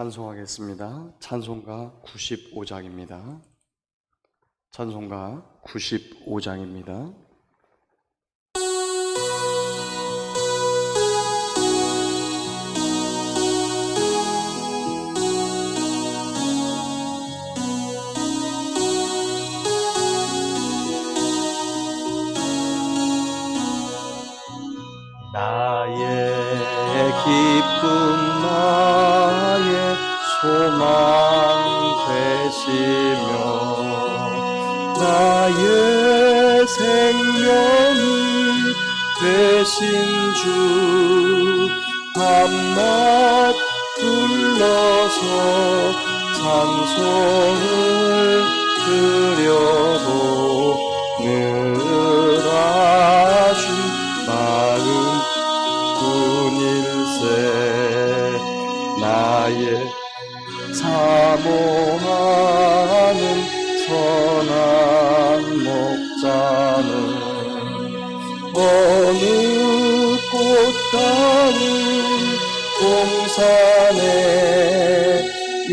찬송하겠습니다. 찬송가 95장입니다. 찬송가 95장입니다.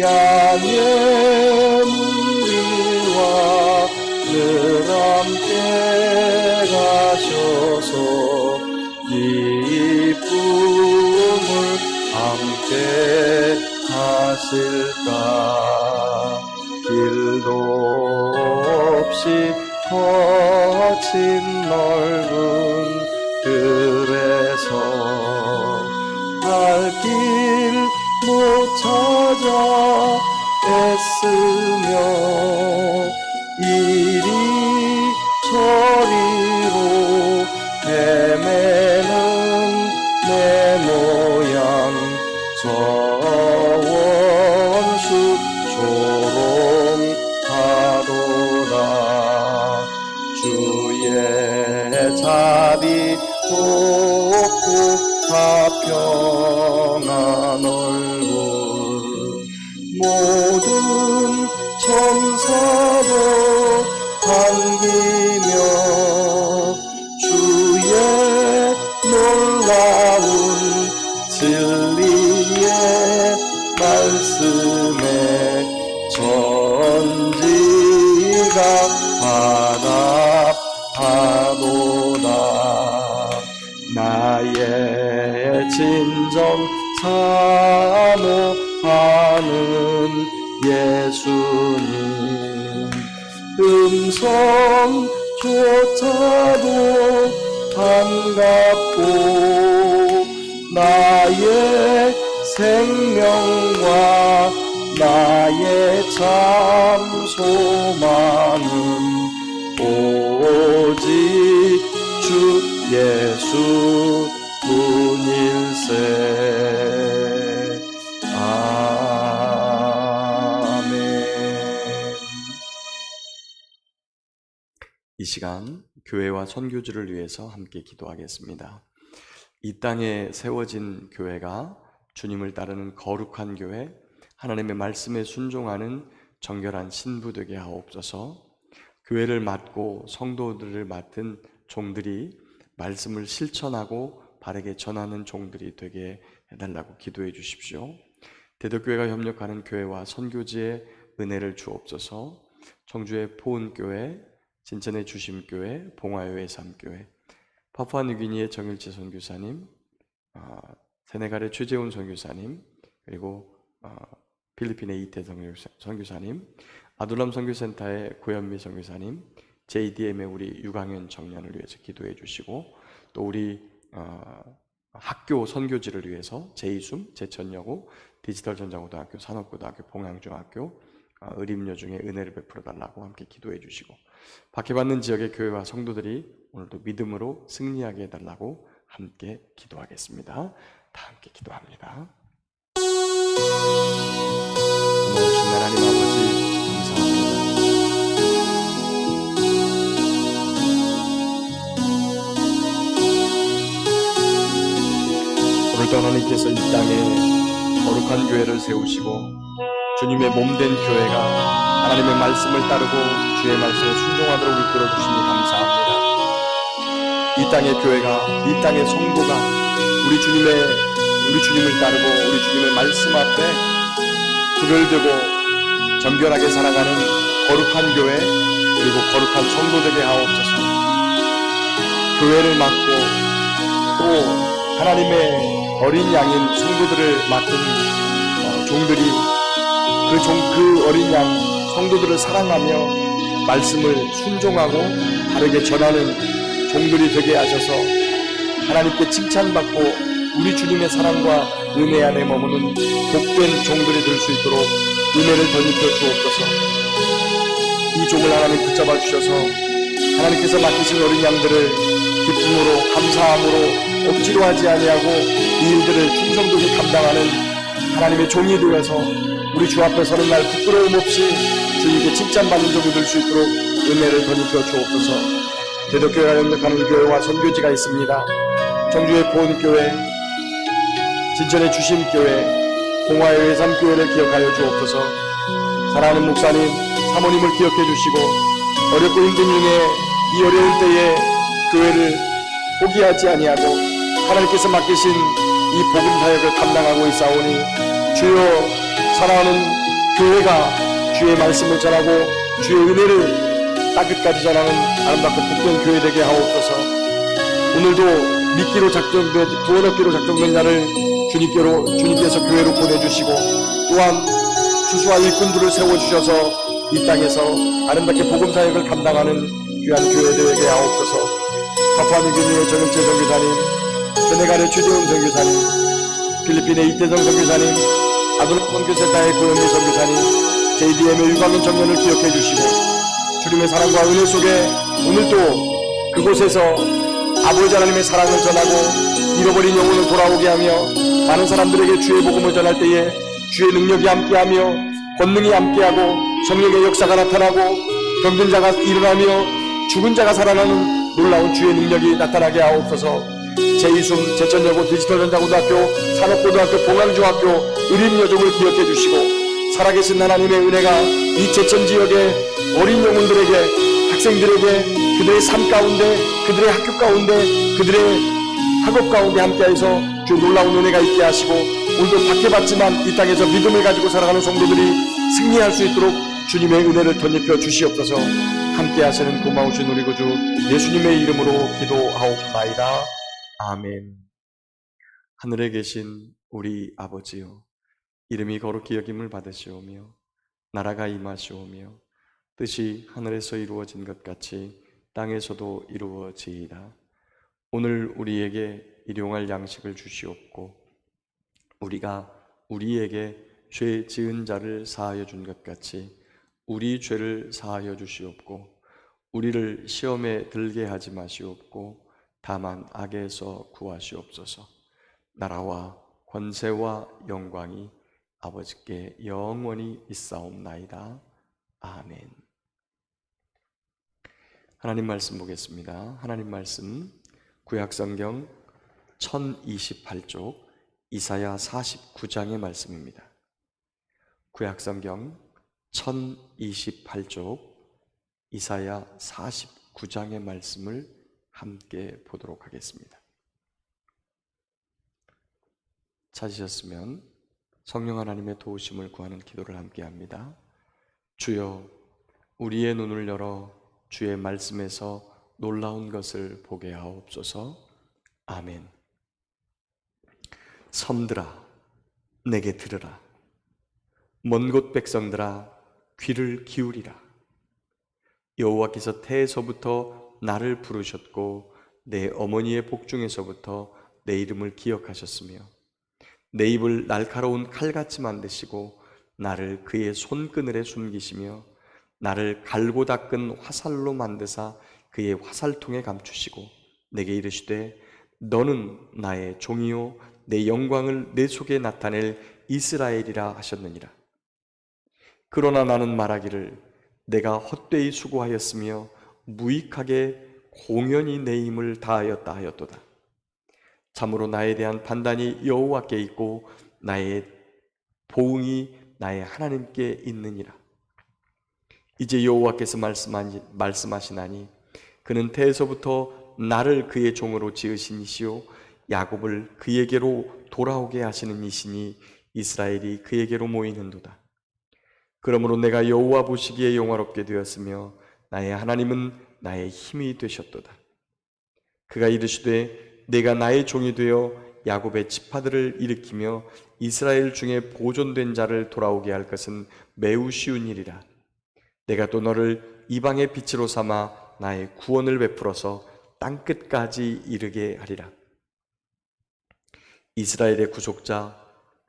양의 나의 생명과 나의 참 소망은 오직 주 예수 아멘 이 시간 교회와 선교지를 위해서 함께 기도하겠습니다. 이 땅에 세워진 교회가 주님을 따르는 거룩한 교회, 하나님의 말씀에 순종하는 정결한 신부 되게 하옵소서. 교회를 맡고 성도들을 맡은 종들이 말씀을 실천하고 바르게 전하는 종들이 되게 해달라고 기도해 주십시오. 대덕교회가 협력하는 교회와 선교지의 은혜를 주옵소서. 청주의 포은교회, 진천의 주심교회, 봉화요의 삼교회, 파푸아뉴기니의 정일재 선교사님, 어, 세네갈의 최재훈 선교사님, 그리고 어, 필리핀의 이태 선교사- 선교사님, 아둘람 선교센터의 고현미 선교사님, JDM의 우리 유강현 청년을 위해서 기도해 주시고 또 우리 어, 학교 선교지를 위해서 제이숨, 제천여고, 디지털 전자고등학교, 산업고등학교, 봉양중학교, 어, 의림여 중에 은혜를 베풀어 달라고 함께 기도해 주시고 박해받는 지역의 교회와 성도들이 오늘도 믿음으로 승리하게 해달라고 함께 기도하겠습니다. 다 함께 기도합니다. 고마우신 하나님 아버지 감사합니다. 오늘도 하나님께서 이 땅에 거룩한 교회를 세우시고 주님의 몸된 교회가 하나님의 말씀을 따르고 주의 말씀에 순종하도록 이끌어 주시니 감사합니다. 이 땅의 교회가 이 땅의 성도가 우리 주님의 우리 주님을 따르고 우리 주님의 말씀 앞에 두고 정결하게 살아가는 거룩한 교회 그리고 거룩한 성도 되게 하옵소서. 교회를 맡고 또 하나님의 어린 양인 성도들을 맡은 어, 종들이 그, 종, 그 어린 양 성도들을 사랑하며 말씀을 순종하고 바르게 전하는 종들이 되게 하셔서 하나님께 칭찬받고 우리 주님의 사랑과 은혜 안에 머무는 복된 종들이 될 수 있도록 은혜를 덧입혀 주옵소서. 이 종을 하나님 붙잡아 주셔서 하나님께서 맡기신 어린 양들을 기쁨으로 감사함으로 억지로 하지 아니하고 이 일들을 충성되게 감당하는 하나님의 종이 되어서 우리 주 앞에 서는 날 부끄러움 없이 주님께 칭찬받는 종이 될 수 있도록 은혜를 덧입혀 주옵소서. 대덕교회가 연력하는 교회와 선교지가 있습니다. 정주의 보은교회, 진천의 주심교회, 공화의 외삼교회를 기억하여 주옵소서. 사랑하는 목사님, 사모님을 기억해 주시고 어렵고 힘든 중에 이 어려운 때에 교회를 포기하지 아니하고 하나님께서 맡기신 이 복음 사역을 감당하고 있사오니 주여 사랑하는 교회가 주의 말씀을 전하고 주의 은혜를 땅끝까지 전하는 아름답고 복된 교회 되게 하옵소서. 오늘도 미끼로 작정된 구원 얻기로 작정된 자를 주님께로 주님께서 교회로 보내주시고 또한 수수와 일꾼들을 세워 주셔서 이 땅에서 아름답게 복음 사역을 감당하는 귀한 교회 되게 하옵소서. 파푸아뉴기니의 정일재 선교사님, 세네갈의 최재훈 선교사님, 필리핀의 이태성 선교사님, 아도나 선교센터의 고영미 선교사님, JDM의 유광인 청년을 기억해 주시고 주님의 사랑과 은혜 속에 오늘도 그곳에서 아버지 하나님의 사랑을 전하고 잃어버린 영혼을 돌아오게 하며 많은 사람들에게 주의 복음을 전할 때에 주의 능력이 함께하며 권능이 함께하고 성령의 역사가 나타나고 병든 자가 일어나며 죽은 자가 살아나는 놀라운 주의 능력이 나타나게 하옵소서. 제2숨 제천여고 디지털전자고등학교 산업고등학교 봉황중학교 의림여종을 기억해 주시고 살아계신 하나님의 은혜가 이 제천 지역의 어린 영혼들에게 학생들에게 그들의 삶 가운데 그들의 학교 가운데 그들의 학업 가운데 함께해서 주 놀라운 은혜가 있게 하시고 오늘도 박해받지만 이 땅에서 믿음을 가지고 살아가는 성도들이 승리할 수 있도록 주님의 은혜를 덧입혀 주시옵소서. 함께 하시는 고마우신 우리 구주 예수님의 이름으로 기도하옵나이다. 아멘. 하늘에 계신 우리 아버지요 이름이 거룩히 여김을 받으시오며 나라가 임하시오며 뜻이 하늘에서 이루어진 것 같이 땅에서도 이루어지이다. 오늘 우리에게 일용할 양식을 주시옵고 우리가 우리에게 죄 지은 자를 사하여 준 것 같이 우리 죄를 사하여 주시옵고 우리를 시험에 들게 하지 마시옵고 다만 악에서 구하시옵소서. 나라와 권세와 영광이 아버지께 영원히 있사옵나이다. 아멘. 하나님 말씀 보겠습니다. 하나님 말씀 구약성경 1028쪽 이사야 49장의 말씀입니다. 구약성경 1028쪽 이사야 49장의 말씀을 함께 보도록 하겠습니다. 찾으셨으면 성령 하나님의 도우심을 구하는 기도를 함께 합니다. 주여 우리의 눈을 열어 주의 말씀에서 놀라운 것을 보게 하옵소서. 아멘. 섬들아 내게 들으라. 먼 곳 백성들아 귀를 기울이라. 여호와께서 태에서부터 나를 부르셨고 내 어머니의 복중에서부터 내 이름을 기억하셨으며 내 입을 날카로운 칼같이 만드시고 나를 그의 손그늘에 숨기시며 나를 갈고 닦은 화살로 만드사 그의 화살통에 감추시고 내게 이르시되 너는 나의 종이요 내 영광을 내 속에 나타낼 이스라엘이라 하셨느니라 그러나 나는 말하기를 내가 헛되이 수고하였으며 무익하게 공연히 내 힘을 다하였다 하였도다 참으로 나에 대한 판단이 여호와께 있고 나의 보응이 나의 하나님께 있느니라. 이제 여호와께서 말씀하시나니 그는 태에서부터 나를 그의 종으로 지으신 이시요 야곱을 그에게로 돌아오게 하시는 이시니 이스라엘이 그에게로 모이는도다. 그러므로 내가 여호와 보시기에 영화롭게 되었으며 나의 하나님은 나의 힘이 되셨도다. 그가 이르시되 내가 나의 종이 되어 야곱의 지파들을 일으키며 이스라엘 중에 보존된 자를 돌아오게 할 것은 매우 쉬운 일이라. 내가 또 너를 이방의 빛으로 삼아 나의 구원을 베풀어서 땅 끝까지 이르게 하리라. 이스라엘의 구속자,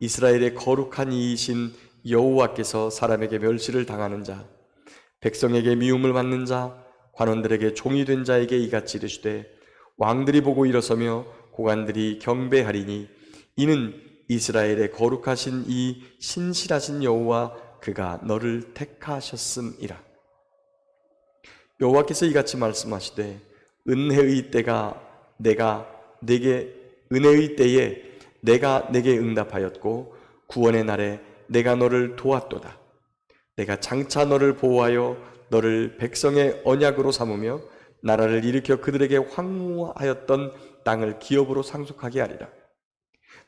이스라엘의 거룩한 이이신 여호와께서 사람에게 멸시를 당하는 자, 백성에게 미움을 받는 자, 관원들에게 종이 된 자에게 이같이 이르시되 왕들이 보고 일어서며 고관들이 경배하리니 이는 이스라엘의 거룩하신 이 신실하신 여호와 그가 너를 택하셨음이라. 여호와께서 이같이 말씀하시되 은혜의 때가 내가 내게 은혜의 때에 내가 내게 응답하였고 구원의 날에 내가 너를 도왔도다. 내가 장차 너를 보호하여 너를 백성의 언약으로 삼으며 나라를 일으켜 그들에게 황무하였던 땅을 기업으로 상속하게 하리라.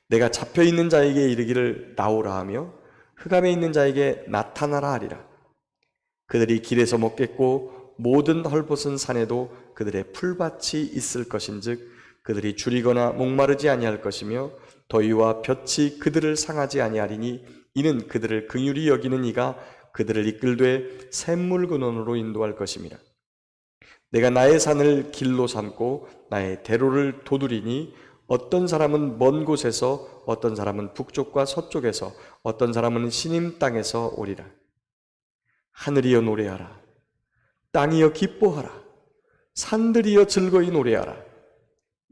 내가 잡혀 있는 자에게 이르기를 나오라 하며 흑암에 있는 자에게 나타나라 하리라. 그들이 길에서 먹겠고 모든 헐벗은 산에도 그들의 풀밭이 있을 것인즉 그들이 줄이거나 목마르지 아니할 것이며 더위와 볕이 그들을 상하지 아니하리니 이는 그들을 긍휼히 여기는 이가 그들을 이끌되 샘물 근원으로 인도할 것임이라. 내가 나의 산을 길로 삼고 나의 대로를 도두리니 어떤 사람은 먼 곳에서 어떤 사람은 북쪽과 서쪽에서 어떤 사람은 신임 땅에서 오리라. 하늘이여 노래하라. 땅이여 기뻐하라. 산들이여 즐거이 노래하라.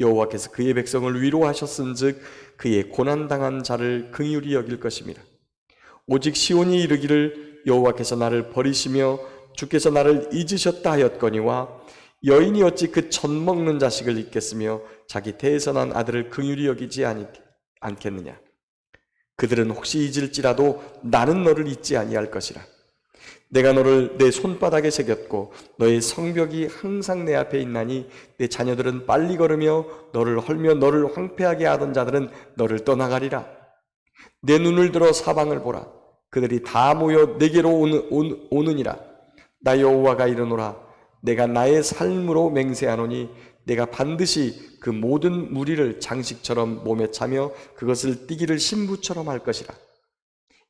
여호와께서 그의 백성을 위로하셨은즉 그의 고난 당한 자를 긍휼히 여길 것임이라. 오직 시온이 이르기를 여호와께서 나를 버리시며 주께서 나를 잊으셨다 하였거니와 여인이 어찌 그 젖 먹는 자식을 잊겠으며 자기 태에서 난 아들을 긍휼히 여기지 않겠느냐? 그들은 혹시 잊을지라도 나는 너를 잊지 아니할 것이라. 내가 너를 내 손바닥에 새겼고 너의 성벽이 항상 내 앞에 있나니 내 자녀들은 빨리 걸으며 너를 헐며 너를 황폐하게 하던 자들은 너를 떠나가리라. 내 눈을 들어 사방을 보라. 그들이 다 모여 내게로 오는, 오는, 오느니라. 나 여호와가 이르노라 내가 나의 삶으로 맹세하노니 내가 반드시 그 모든 무리를 장식처럼 몸에 차며 그것을 띠기를 신부처럼 할 것이라.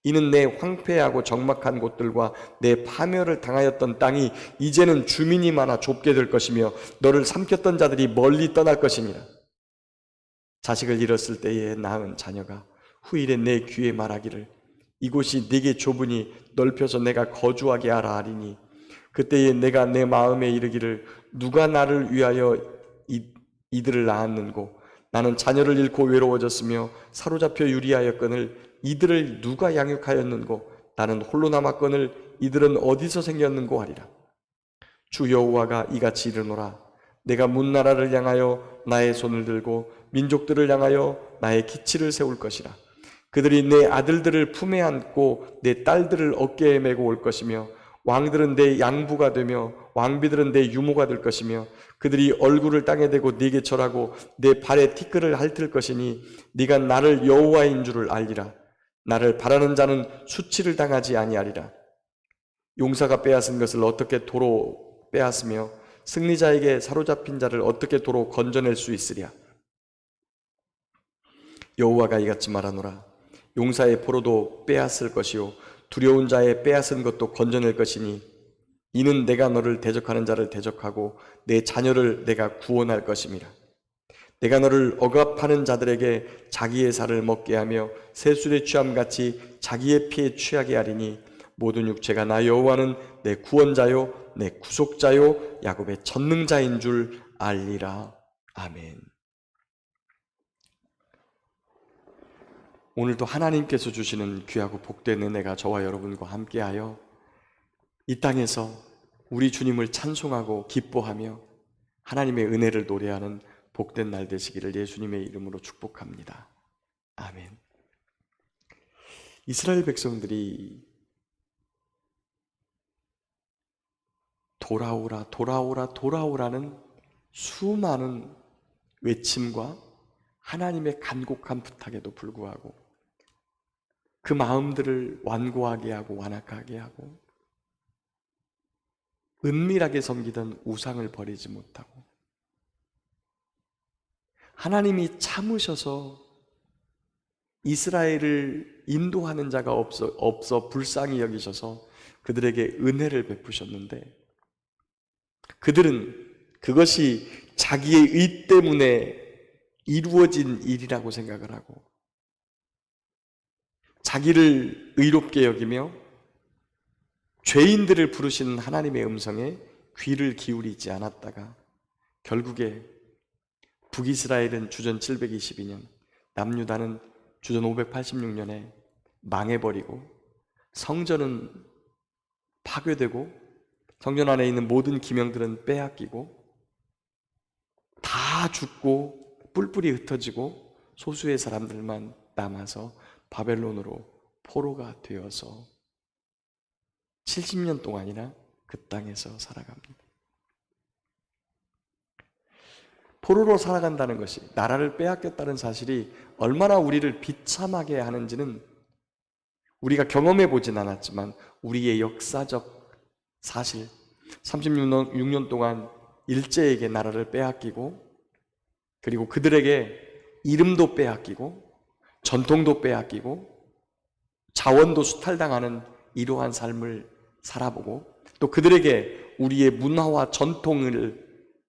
이는 내 황폐하고 적막한 곳들과 내 파멸을 당하였던 땅이 이제는 주민이 많아 좁게 될 것이며 너를 삼켰던 자들이 멀리 떠날 것이니라. 자식을 잃었을 때에 낳은 자녀가 후일에 내 귀에 말하기를 이곳이 네게 좁으니 넓혀서 내가 거주하게 하라 하리니 그때에 내가 내 마음에 이르기를 누가 나를 위하여 이, 이들을 낳았는고? 나는 자녀를 잃고 외로워졌으며 사로잡혀 유리하였거늘 이들을 누가 양육하였는고? 나는 홀로 남았거늘 이들은 어디서 생겼는고 하리라. 주 여호와가 이같이 이르노라. 내가 문나라를 향하여 나의 손을 들고 민족들을 향하여 나의 기치를 세울 것이라. 그들이 내 아들들을 품에 안고 내 딸들을 어깨에 메고 올 것이며 왕들은 내 양부가 되며 왕비들은 내 유모가 될 것이며 그들이 얼굴을 땅에 대고 네게 절하고 내 발에 티끌을 핥을 것이니 네가 나를 여호와인 줄을 알리라. 나를 바라는 자는 수치를 당하지 아니하리라. 용사가 빼앗은 것을 어떻게 도로 빼앗으며 승리자에게 사로잡힌 자를 어떻게 도로 건져낼 수 있으랴? 여호와가 이같이 말하노라. 용사의 포로도 빼앗을 것이요 두려운 자의 빼앗은 것도 건져낼 것이니 이는 내가 너를 대적하는 자를 대적하고 내 자녀를 내가 구원할 것임이라. 내가 너를 억압하는 자들에게 자기의 살을 먹게 하며 새술의 취함 같이 자기의 피에 취하게 하리니 모든 육체가 나 여호와는 내 구원자요 내 구속자요 야곱의 전능자인 줄 알리라. 아멘. 오늘도 하나님께서 주시는 귀하고 복된 은혜가 저와 여러분과 함께하여 이 땅에서 우리 주님을 찬송하고 기뻐하며 하나님의 은혜를 노래하는 복된 날 되시기를 예수님의 이름으로 축복합니다. 아멘. 이스라엘 백성들이 돌아오라, 돌아오라, 돌아오라는 수많은 외침과 하나님의 간곡한 부탁에도 불구하고 그 마음들을 완고하게 하고 완악하게 하고 은밀하게 섬기던 우상을 버리지 못하고 하나님이 참으셔서 이스라엘을 인도하는 자가 없어, 없어 불쌍히 여기셔서 그들에게 은혜를 베푸셨는데 그들은 그것이 자기의 의 때문에 이루어진 일이라고 생각을 하고 자기를 의롭게 여기며 죄인들을 부르시는 하나님의 음성에 귀를 기울이지 않았다가 결국에 북이스라엘은 주전 722년, 남유다는 주전 586년에 망해버리고 성전은 파괴되고 성전 안에 있는 모든 기명들은 빼앗기고 다 죽고 뿔뿔이 흩어지고 소수의 사람들만 남아서 바벨론으로 포로가 되어서 70년 동안이나 그 땅에서 살아갑니다. 포로로 살아간다는 것이 나라를 빼앗겼다는 사실이 얼마나 우리를 비참하게 하는지는 우리가 경험해 보진 않았지만 우리의 역사적 사실 36년 6년 동안 일제에게 나라를 빼앗기고 그리고 그들에게 이름도 빼앗기고 전통도 빼앗기고 자원도 수탈당하는 이러한 삶을 살아보고 또 그들에게 우리의 문화와 전통을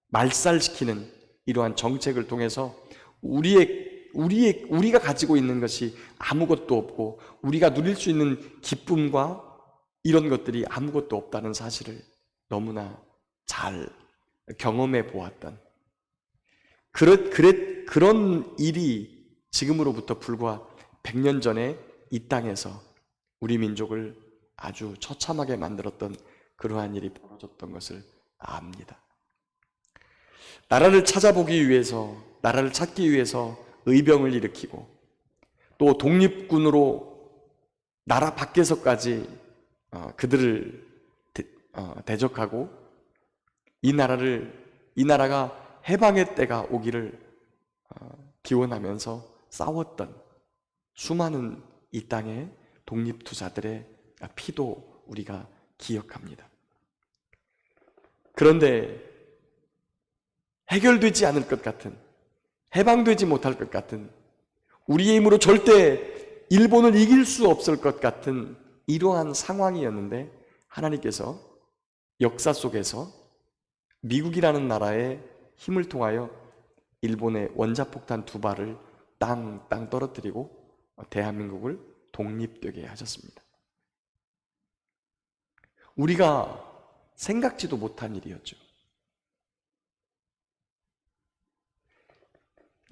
말살시키는 이러한 정책을 통해서 우리의 우리의 우리가 가지고 있는 것이 아무것도 없고 우리가 누릴 수 있는 기쁨과 이런 것들이 아무것도 없다는 사실을 너무나 잘 경험해 보았던 그런 그런 일이 지금으로부터 불과 100년 전에 이 땅에서 우리 민족을 아주 처참하게 만들었던 그러한 일이 벌어졌던 것을 압니다. 나라를 찾아보기 위해서, 나라를 찾기 위해서 의병을 일으키고 또 독립군으로 나라 밖에서까지 어, 그들을 대, 어, 대적하고 이 나라를 이 나라가 해방의 때가 오기를 어, 기원하면서 싸웠던 수많은 이 땅의 독립투사들의 피도 우리가 기억합니다. 그런데 해결되지 않을 것 같은, 해방되지 못할 것 같은, 우리의 힘으로 절대 일본을 이길 수 없을 것 같은 이러한 상황이었는데 하나님께서 역사 속에서 미국이라는 나라의 힘을 통하여 일본의 원자폭탄 두 발을 땅 땅 떨어뜨리고 대한민국을 독립되게 하셨습니다. 우리가 생각지도 못한 일이었죠.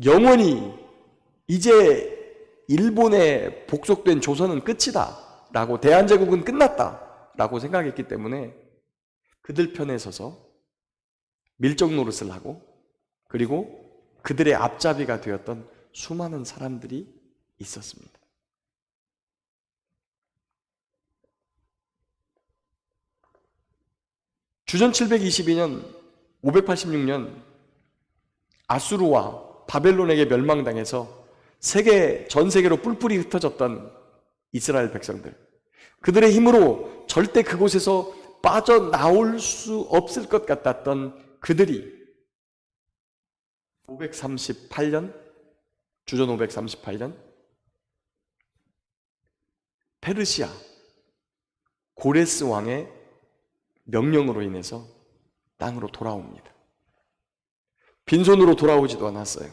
영원히 이제 일본에 복속된 조선은 끝이다 라고 대한제국은 끝났다 라고 생각했기 때문에 그들 편에 서서 밀정 노릇을 하고 그리고 그들의 앞잡이가 되었던 수많은 사람들이 있었습니다. 주전 722년, 586년 아수르와 바벨론에게 멸망당해서 세계 전 세계로 뿔뿔이 흩어졌던 이스라엘 백성들. 그들의 힘으로 절대 그곳에서 빠져나올 수 없을 것 같았던 그들이 538년 주전 538년 페르시아 고레스 왕의 명령으로 인해서 땅으로 돌아옵니다. 빈손으로 돌아오지도 않았어요.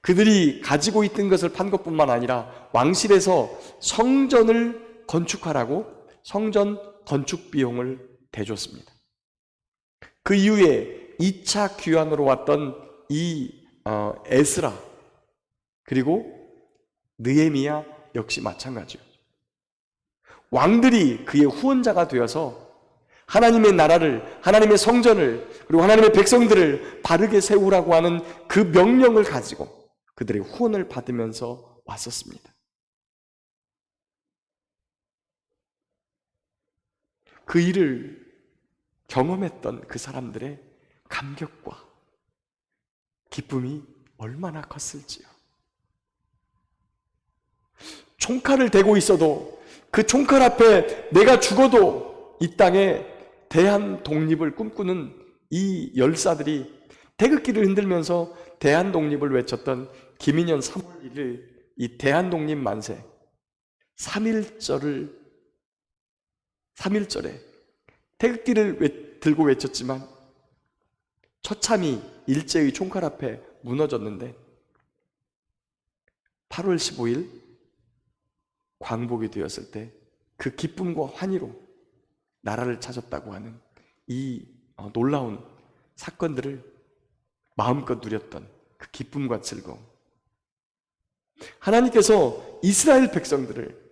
그들이 가지고 있던 것을 판 것뿐만 아니라 왕실에서 성전을 건축하라고 성전 건축 비용을 대줬습니다. 그 이후에 2차 귀환으로 왔던 이 어, 에스라 그리고 느헤미야 역시 마찬가지요. 왕들이 그의 후원자가 되어서 하나님의 나라를, 하나님의 성전을, 그리고 하나님의 백성들을 바르게 세우라고 하는 그 명령을 가지고 그들의 후원을 받으면서 왔었습니다. 그 일을 경험했던 그 사람들의 감격과 기쁨이 얼마나 컸을지요. 총칼을 대고 있어도 그 총칼 앞에 내가 죽어도 이 땅에 대한 독립을 꿈꾸는 이 열사들이 태극기를 흔들면서 대한 독립을 외쳤던 김인현 3월 1일 이 대한 독립 만세 3일절을 3일절에 태극기를 외- 들고 외쳤지만 처참히 일제의 총칼 앞에 무너졌는데 8월 15일 광복이 되었을 때 그 기쁨과 환희로 나라를 찾았다고 하는 이 어, 놀라운 사건들을 마음껏 누렸던 그 기쁨과 즐거움. 하나님께서 이스라엘 백성들을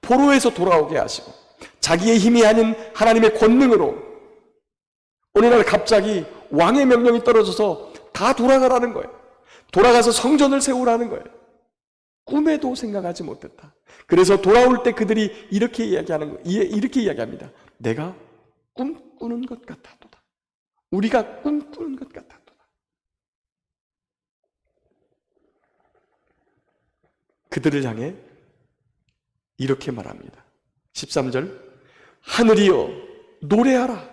포로에서 돌아오게 하시고 자기의 힘이 아닌 하나님의 권능으로 어느 날 갑자기 왕의 명령이 떨어져서 다 돌아가라는 거예요. 돌아가서 성전을 세우라는 거예요. 꿈에도 생각하지 못했다. 그래서 돌아올 때 그들이 이렇게 이야기하는 거, 이- 이렇게 이야기합니다. 내가 꿈꾸는 것 같았도다. 우리가 꿈꾸는 것 같았도다. 그들을 향해 이렇게 말합니다. 13절 하늘이여 노래하라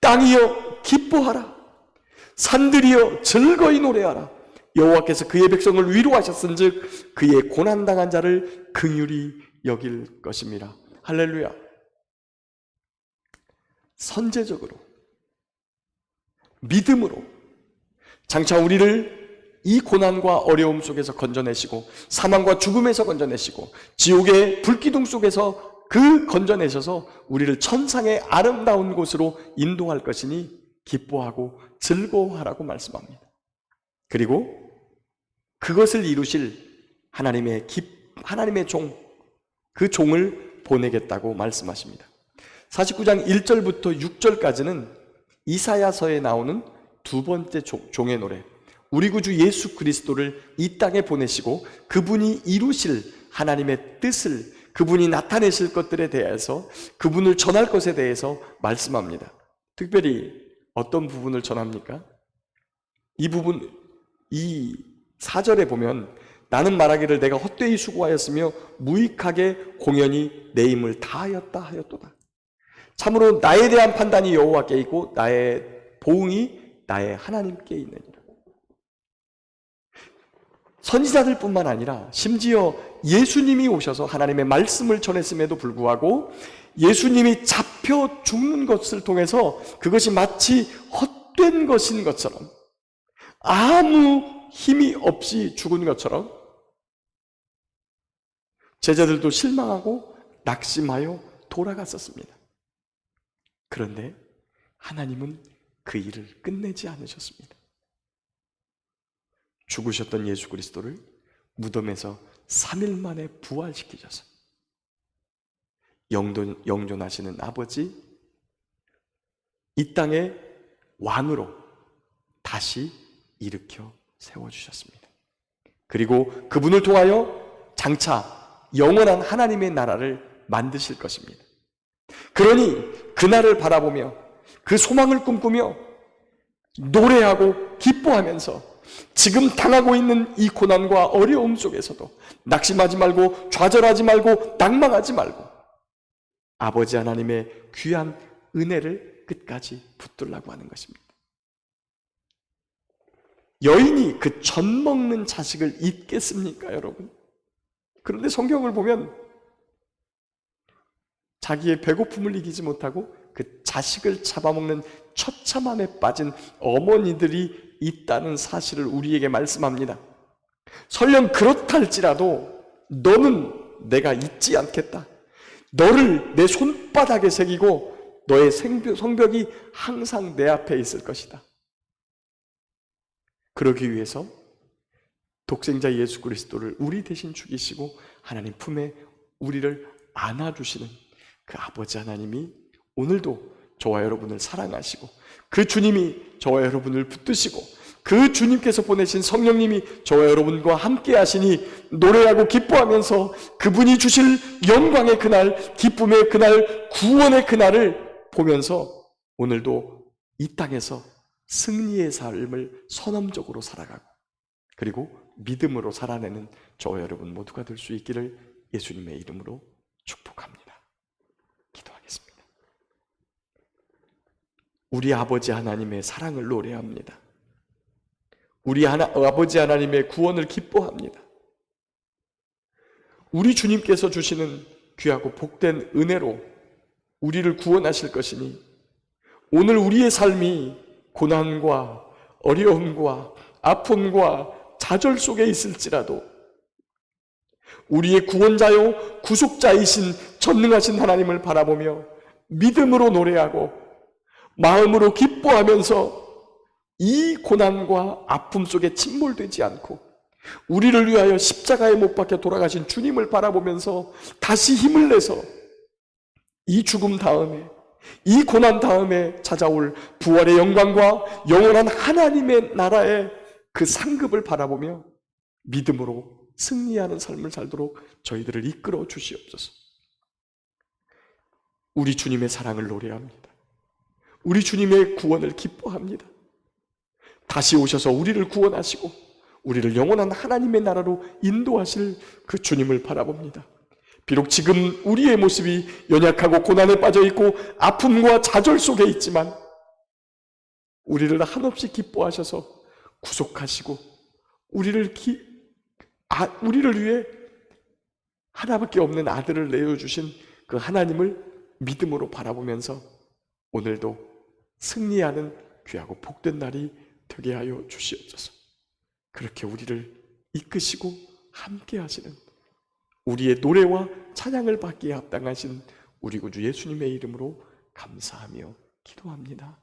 땅이여 기뻐하라 산들이여 즐거이 노래하라 여호와께서 그의 백성을 위로하셨은즉 그의 고난 당한 자를 긍휼히 여길 것임이라 할렐루야 선제적으로 믿음으로 장차 우리를 이 고난과 어려움 속에서 건져내시고 사망과 죽음에서 건져내시고 지옥의 불기둥 속에서 그 건져내셔서 우리를 천상의 아름다운 곳으로 인도할 것이니 기뻐하고 즐거워하라고 말씀합니다. 그리고 그것을 이루실 하나님의 기, 하나님의 종, 그 종을 보내겠다고 말씀하십니다. 49장 1절부터 6절까지는 이사야서에 나오는 두 번째 종, 종의 노래, 우리 구주 예수 그리스도를 이 땅에 보내시고 그분이 이루실 하나님의 뜻을 그분이 나타내실 것들에 대해서 그분을 전할 것에 대해서 말씀합니다. 특별히 어떤 부분을 전합니까? 이 부분 이 사절에 보면 나는 말하기를 내가 헛되이 수고하였으며 무익하게 공연히 내 힘을 다하였다 하였도다. 참으로 나에 대한 판단이 여호와께 있고 나의 보응이 나의 하나님께 있느니라. 선지자들뿐만 아니라 심지어 예수님이 오셔서 하나님의 말씀을 전했음에도 불구하고 예수님이 잡혀 죽는 것을 통해서 그것이 마치 헛된 것인 것처럼 아무 힘이 없이 죽은 것처럼 제자들도 실망하고 낙심하여 돌아갔었습니다. 그런데 하나님은 그 일을 끝내지 않으셨습니다. 죽으셨던 예수 그리스도를 무덤에서 3일 만에 부활시키셔서 영존, 영존하시는 아버지 이 땅의 왕으로 다시 일으켜 세워주셨습니다. 그리고 그분을 통하여 장차 영원한 하나님의 나라를 만드실 것입니다. 그러니 그날을 바라보며 그 소망을 꿈꾸며 노래하고 기뻐하면서 지금 당하고 있는 이 고난과 어려움 속에서도 낙심하지 말고 좌절하지 말고 낭망하지 말고 아버지 하나님의 귀한 은혜를 끝까지 붙들라고 하는 것입니다. 여인이 그전 먹는 자식을 잊겠습니까, 여러분? 그런데 성경을 보면 자기의 배고픔을 이기지 못하고 그 자식을 잡아먹는 처참함에 빠진 어머니들이 있다는 사실을 우리에게 말씀합니다. 설령 그렇다 할지라도 너는 내가 잊지 않겠다. 너를 내 손바닥에 새기고 너의 성벽이 항상 내 앞에 있을 것이다. 그러기 위해서 독생자 예수 그리스도를 우리 대신 죽이시고 하나님 품에 우리를 안아주시는 그 아버지 하나님이 오늘도 저와 여러분을 사랑하시고 그 주님이 저와 여러분을 붙드시고 그 주님께서 보내신 성령님이 저와 여러분과 함께 하시니 노래하고 기뻐하면서 그분이 주실 영광의 그날, 기쁨의 그날, 구원의 그날을 보면서 오늘도 이 땅에서 승리의 삶을 선험적으로 살아가고 그리고 믿음으로 살아내는 저와 여러분 모두가 될 수 있기를 예수님의 이름으로 축복합니다. 기도하겠습니다. 우리 아버지 하나님의 사랑을 노래합니다. 우리 하나, 아버지 하나님의 구원을 기뻐합니다. 우리 주님께서 주시는 귀하고 복된 은혜로 우리를 구원하실 것이니 오늘 우리의 삶이 고난과 어려움과 아픔과 좌절 속에 있을지라도 우리의 구원자요 구속자이신 전능하신 하나님을 바라보며 믿음으로 노래하고 마음으로 기뻐하면서 이 고난과 아픔 속에 침몰되지 않고 우리를 위하여 십자가에 못 박혀 돌아가신 주님을 바라보면서 다시 힘을 내서 이 죽음 다음에 이 고난 다음에 찾아올 부활의 영광과 영원한 하나님의 나라의 그 상급을 바라보며 믿음으로 승리하는 삶을 살도록 저희들을 이끌어 주시옵소서. 우리 주님의 사랑을 노래합니다. 우리 주님의 구원을 기뻐합니다. 다시 오셔서 우리를 구원하시고 우리를 영원한 하나님의 나라로 인도하실 그 주님을 바라봅니다. 비록 지금 우리의 모습이 연약하고 고난에 빠져 있고 아픔과 좌절 속에 있지만 우리를 한없이 기뻐하셔서 구속하시고 우리를 기, 아, 우리를 위해 하나밖에 없는 아들을 내어 주신 그 하나님을 믿음으로 바라보면서 오늘도 승리하는 귀하고 복된 날이 되게 하여 주시옵소서. 그렇게 우리를 이끄시고 함께 하시는 우리의 노래와 찬양을 받기에 합당하신 우리 구주 예수님의 이름으로 감사하며 기도합니다.